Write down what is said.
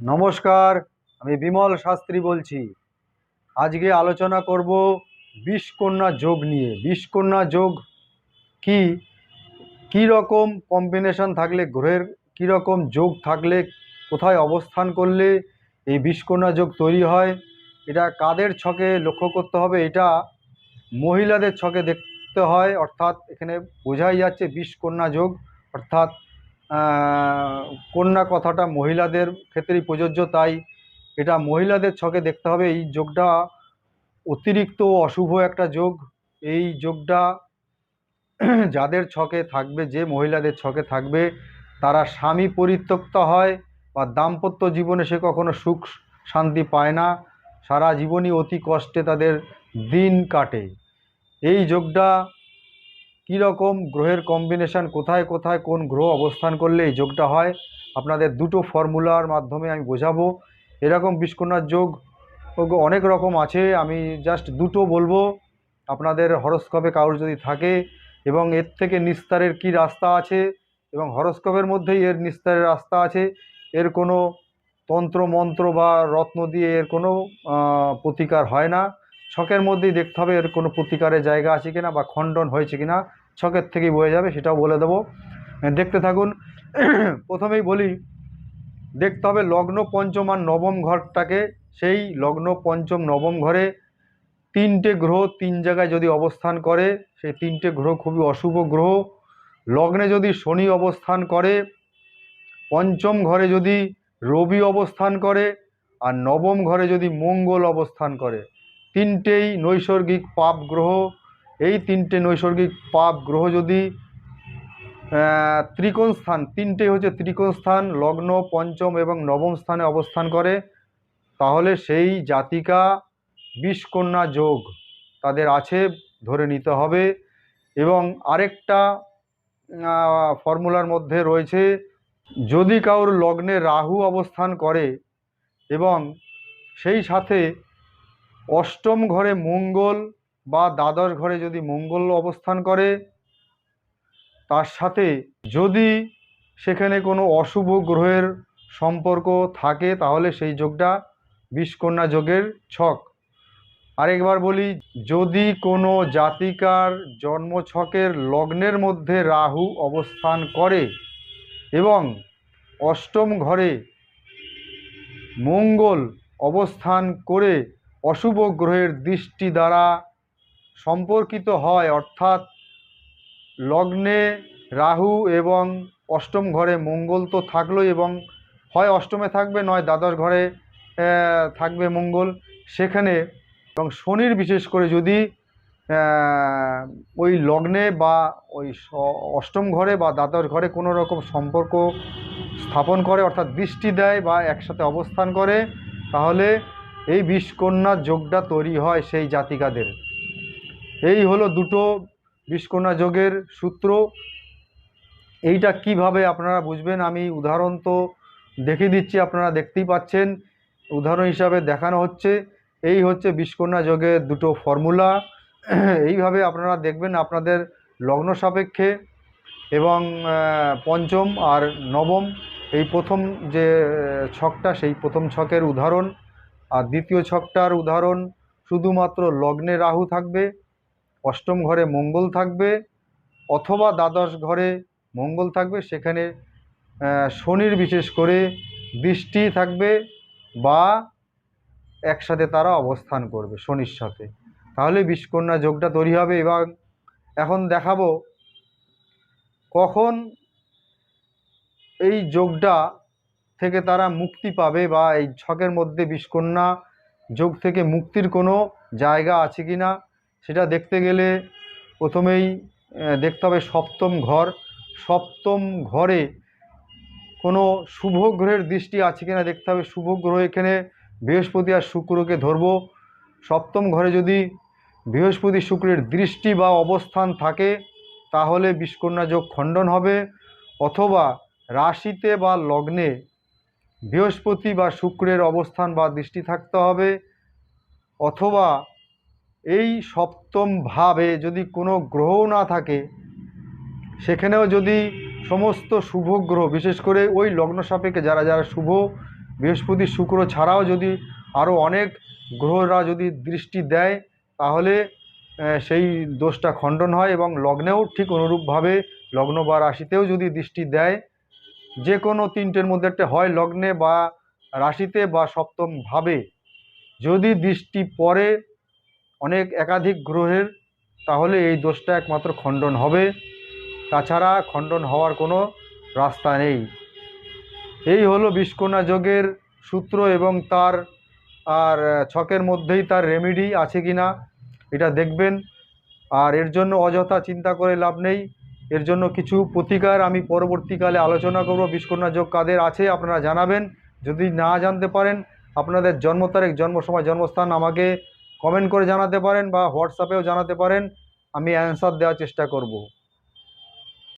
নমস্কার, আমি বিমল শাস্ত্রী বলছি। আজকে আলোচনা করব বিষকন্যা যোগ নিয়ে। বিষকন্যা যোগ কি? কী রকম কম্বিনেশন থাকলে গ্রহের, কী রকম যোগ থাকলে কোথায় অবস্থান করলে এই বিষকন্যা যোগ তৈরি হয়? এটা কাদের ছকে লক্ষ্য করতে হবে? এটা মহিলাদের ছকে দেখতে হয়, অর্থাৎ এখানে বোঝাই যাচ্ছে বিষকন্যা যোগ। অর্থাৎ কন্যা কথাটা মহিলাদের ক্ষেত্রেই প্রযোজ্য, তাই এটা মহিলাদের ছকে দেখতে হবে। এই যোগটা অতিরিক্ত অশুভ একটা যোগ। এই যোগটা যাদের ছকে থাকবে, যে মহিলাদের ছকে থাকবে, তারা স্বামী পরিত্যক্ত হয় বা দাম্পত্য জীবনে সে কখনো সুখ শান্তি পায় না। সারা জীবনই অতি কষ্টে তাদের দিন কাটে। এই যোগটা কীরকম গ্রহের কম্বিনেশন কোথায় কোথায় কোন গ্রহ অবস্থান করলে এই যোগটা হয়? আপনাদের দুটো ফর্মুলার মাধ্যমে আমি বোঝাবো। এরকম বিষকন্যার যোগ যোগ অনেক রকম আছে। আমি জাস্ট দুটো বলব। আপনাদের হরস্কোপে কারোর যদি থাকে, এবং এর থেকে নিস্তারের কি রাস্তা আছে? এবং হরস্কোপের মধ্যেই এর নিস্তারের রাস্তা আছে। এর কোনো তন্ত্র মন্ত্র বা রত্ন দিয়ে এর কোনো প্রতিকার হয় না। ছকের মধ্যেই দেখতে হবে এর কোনো প্রতিকারের জায়গা আছে কিনা বা খণ্ডন হয়েছে কিনা। ছকের থেকেই বয়ে যাবে, সেটাও বলে দেবো। দেখতে থাকুন। প্রথমেই বলি, দেখতে হবে লগ্ন পঞ্চম আর নবম ঘরটাকে। সেই লগ্ন পঞ্চম, নবম ঘরে তিনটে গ্রহ তিন জায়গায় যদি অবস্থান করে, সেই তিনটে গ্রহ খুবই অশুভ গ্রহ। লগ্নে যদি শনি অবস্থান করে, পঞ্চম ঘরে যদি রবি অবস্থান করে, আর নবম ঘরে যদি মঙ্গল অবস্থান করে। তিনটেই নৈসর্গিক পাপ গ্রহ। এই তিনটে নৈসর্গিক পাপ গ্রহ যদি ত্রিকোণ স্থান তিনটেই হচ্ছে ত্রিকোণ স্থান, লগ্ন, পঞ্চম এবং নবম স্থানে অবস্থান করে, তাহলে সেই জাতিকা বিষকন্যা যোগ তাদের আছে, ধরে নিতে হবে। এবং আরেকটা ফর্মুলার মধ্যে রয়েছে, যদি কারোর লগ্নে রাহু অবস্থান করে এবং সেই সাথে অষ্টম ঘরে মঙ্গল বা দ্বাদশ ঘরে যদি মঙ্গল অবস্থান করে, তার সাথে যদি সেখানে কোনো অশুভ গ্রহের সম্পর্ক থাকে, তাহলে সেই যোগটা বিষকন্যা যোগের ছক। আরেকবার বলি, যদি কোনো জাতিকার জন্মছকের লগ্নের মধ্যে রাহু অবস্থান করে এবং অষ্টম ঘরে মঙ্গল অবস্থান করে অশুভ গ্রহের দৃষ্টি দ্বারা সম্পর্কিত হয়, অর্থাৎ লগ্নে রাহু এবং অষ্টম ঘরে মঙ্গল তো থাকল এবং হয় অষ্টমে থাকবে, নয় দ্বাদশ ঘরে থাকবে মঙ্গল সেখানে। এবং শনির বিশেষ করে যদি ওই লগ্নে বা ওই অষ্টম ঘরে বা দ্বাদশ ঘরে কোনো রকম সম্পর্ক স্থাপন করে, অর্থাৎ দৃষ্টি দেয় বা একসাথে অবস্থান করে, তাহলে এই বিষকন্যা যোগটা তৈরি হয় সেই জাতিকাদের। এই হলো দুটো বিষকন্যা যোগের সূত্র। এইটা কীভাবে আপনারা বুঝবেন? আমি উদাহরণ তো দেখিয়ে দিচ্ছি, আপনারা দেখতেই পাচ্ছেন। উদাহরণ হিসাবে দেখানো হচ্ছে। এই হচ্ছে বিষকন্যা যোগের দুটো ফর্মুলা। এইভাবে আপনারা দেখবেন আপনাদের লগ্ন সাপেক্ষে এবং পঞ্চম আর নবম। এই প্রথম যে ছকটা, সেই প্রথম ছকের উদাহরণ। আর দ্বিতীয় ছকটার উদাহরণ, শুধুমাত্র লগ্নে রাহু থাকবে। অষ্টম ঘরে মঙ্গল থাকবে অথবা দ্বাদশ ঘরে মঙ্গল থাকবে। সেখানে শনির বিশেষ করে দৃষ্টি থাকবে বা একসাথে তারা অবস্থান করবে শনির সাথে। তাহলে বিষকন্যা যোগটা তৈরি হবে এবং এখন দেখাবো কখন এই যোগটা থেকে তারা মুক্তি পাবে বা এই ছকের মধ্যে বিষকন্যা যোগ থেকে মুক্তির কোনো জায়গা আছে কি না সেটা দেখতে গেলে প্রথমেই দেখতে হবে সপ্তম ঘর। সপ্তম ঘরে কোনো শুভ গ্রহের দৃষ্টি আছে কিনা দেখতে হবে। শুভ গ্রহ এখানে বৃহস্পতি আর শুক্রকে ধরবো। সপ্তম ঘরে যদি বৃহস্পতি শুক্রের দৃষ্টি বা অবস্থান থাকে, তাহলে বিষকন্যা যোগ খণ্ডন হবে। অথবা রাশিতে বা লগ্নে বৃহস্পতি বা শুক্রের অবস্থান বা দৃষ্টি থাকতে হবে। অথবা এই সপ্তম ভাবে যদি কোনো গ্রহ না থাকে, সেখানেও যদি সমস্ত শুভ গ্রহ, বিশেষ করে ওই লগ্ন সাপেক্ষে যারা যারা শুভ, বৃহস্পতি, শুক্র ছাড়াও যদি আরও অনেক গ্রহরা যদি দৃষ্টি দেয়, তাহলে সেই দোষটা খণ্ডন হয় এবং লগ্নেও ঠিক অনুরূপভাবে লগ্ন বা রাশিতেও যদি দৃষ্টি দেয়, যে কোনো তিনটের মধ্যে একটা হয় লগ্নে বা রাশিতে বা সপ্তম ভাবে। যদি দৃষ্টি পড়ে অনেক একাধিক গ্রহের, তাহলে এই দোষটা একমাত্র খণ্ডন হবে। তাছাড়া খণ্ডন হওয়ার কোনো রাস্তা নেই। এই হলো বিষ্কন্যা যোগের সূত্র এবং তার, আর ছকের মধ্যেই তার রেমেডি আছে কি না এটা দেখবেন। আর এর জন্য অযথা চিন্তা করে লাভ নেই। এর জন্য কিছু প্রতিকার আমি পরবর্তীকালে আলোচনা করব। বিষ্কন্যা যোগ কাদের আছে, আপনারা জানাবেন। যদি না জানতে পারেন, আপনাদের জন্ম তারিখ জন্ম সময় জন্মস্থান আমাকে কমেন্ট করে জানাতে পারেন বা হোয়াটসঅ্যাপেও জানাতে পারেন। আমি অ্যান্সার দেওয়ার চেষ্টা করব।